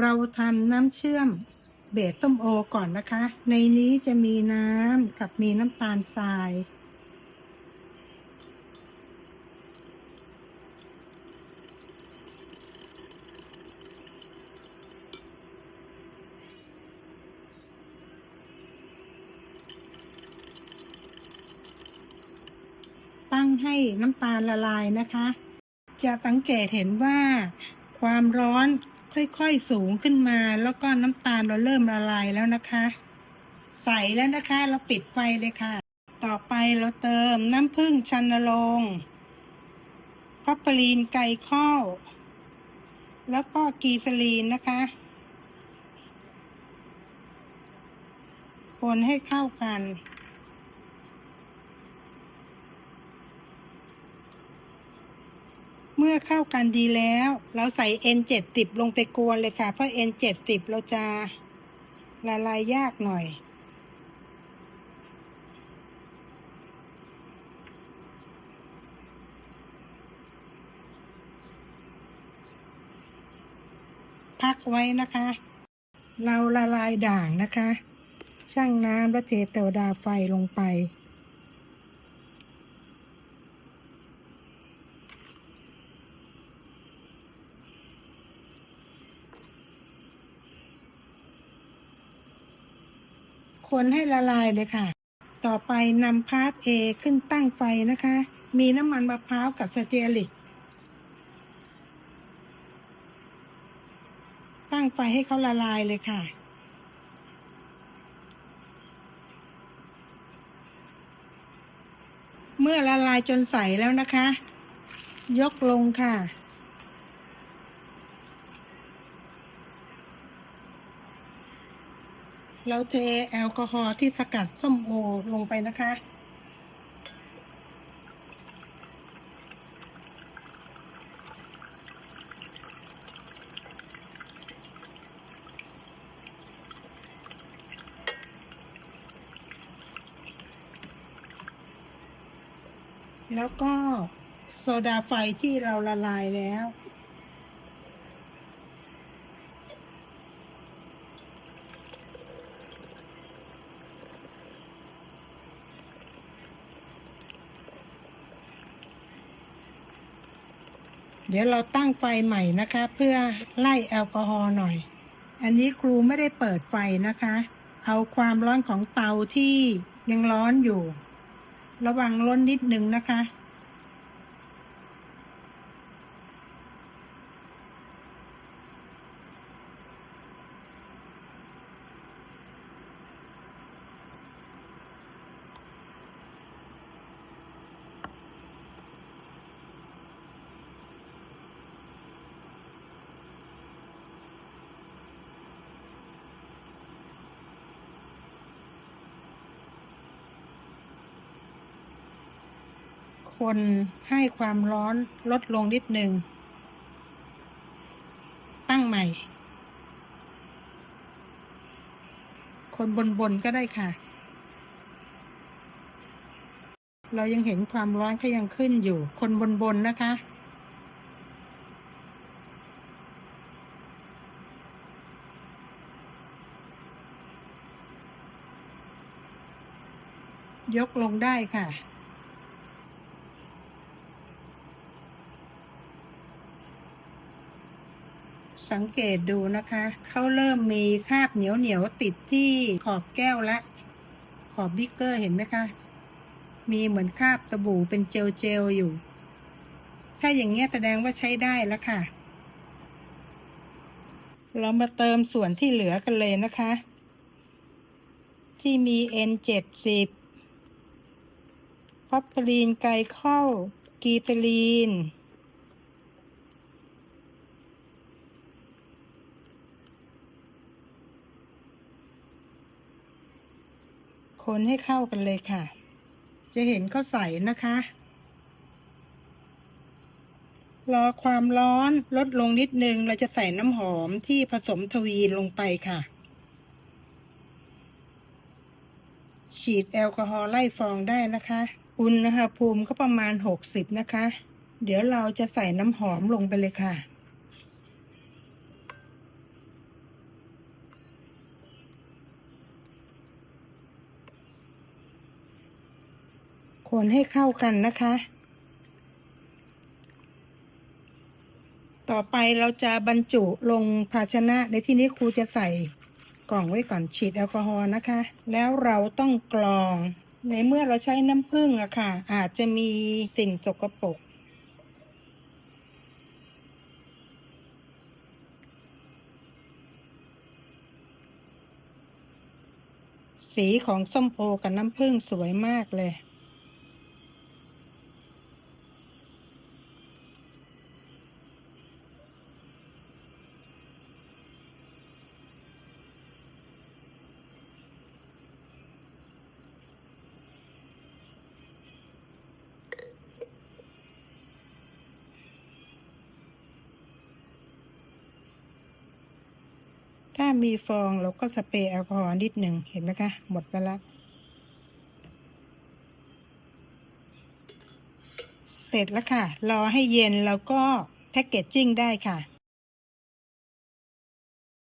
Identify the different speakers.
Speaker 1: เราทำน้ำเชื่อมเบสต้มโอก่อนนะคะ ในนี้จะมีน้ำกับมีน้ำตาลทราย ตั้งให้น้ำตาลละลายนะคะ จะสังเกตเห็นว่าความร้อน ค่อยๆสูงขึ้นมา แล้วก็น้ำตาลเราเริ่มละลายแล้วนะคะ ใสแล้วนะคะเราปิดไฟเลยค่ะ ต่อไปเราเติมน้ำผึ้งชันนรงพัปปรีนไก่ข้าวแล้วก็กีซลีนนะคะ คนให้เข้ากัน เมื่อเข้ากันดีแล้ว เราใส่ N70 ลงไปกวนเลยค่ะ เพราะ N70 เราจะละลายยากหน่อย พักไว้นะคะ เราละลายด่างนะคะช่างน้ำและเทเตวดาไฟลงไป คนให้ละลายเลยค่ะ ต่อไปนำพาร์ท A ขึ้นตั้งไฟนะคะ มีน้ำมันมะพร้าวกับสเตียริก ตั้งไฟให้เขาละลายเลยค่ะเมื่อละลายจนใสแล้วนะคะ ยกลงค่ะ เราเทแอลกอฮอล์ที่สกัดส้มโอลงไปนะคะ แล้วก็โซดาไฟที่เราละลายแล้ว เดี๋ยวเราตั้งไฟใหม่นะคะ เพื่อไล่แอลกอฮอล์หน่อย อันนี้ครูไม่ได้เปิดไฟนะคะ เอาความร้อนของเตาที่ยังร้อนอยู่ ระวังร้นนิดนึงนะคะ คนให้ความร้อนลดลงนิดหนึ่ง ตั้งใหม่ คนบนๆก็ได้ค่ะ เรายังเห็นความร้อนก็ยังขึ้นอยู่ คนบนๆนะคะยกลงได้ค่ะ สังเกตดูนะคะ เขาเริ่มมีคราบเหนียวเหนียวติดที่ขอบแก้วและ ขอบบิ๊กเกอร์เห็นไหมคะ มีเหมือนคราบสบู่เป็นเจลเจลอยู่ ถ้าอย่างเงี้ยแสดงว่าใช้ได้แล้วค่ะ เรามาเติมส่วนที่เหลือกันเลยนะคะ ที่มี N70 พอปปลีนไกลเข้ากีเฟลีน คนให้เข้ากันเลยค่ะ จะเห็นเขาใส่นะคะ รอความร้อนลดลงนิดนึง เราจะใส่น้ำหอมที่ผสมทวีนลงไปค่ะ ฉีดแอลกอฮอล์ไล่ฟองได้นะคะ อุณหภูมิก็ประมาณ 60 นะคะ เดี๋ยวเราจะใส่น้ำหอมลงไปเลยค่ะ คนให้เข้ากันนะคะ ต่อไปเราจะบรรจุลงภาชนะ ในที่นี้ครูจะใส่กล่องไว้ก่อนฉีดแอลกอฮอล์นะคะ แล้วเราต้องกรอง ในเมื่อเราใช้น้ำผึ้งอะค่ะ อาจจะมีสิ่งสกปรกสีของส้มโอกับน้ำผึ้งสวยมากเลย มีฟองเราก็สเปรย์แอลกอฮอล์นิดหนึ่งเห็นไหมคะ หมดไปแล้วเสร็จแล้วค่ะ รอให้เย็นแล้วก็แพ็กเกจจิ้งได้ค่ะ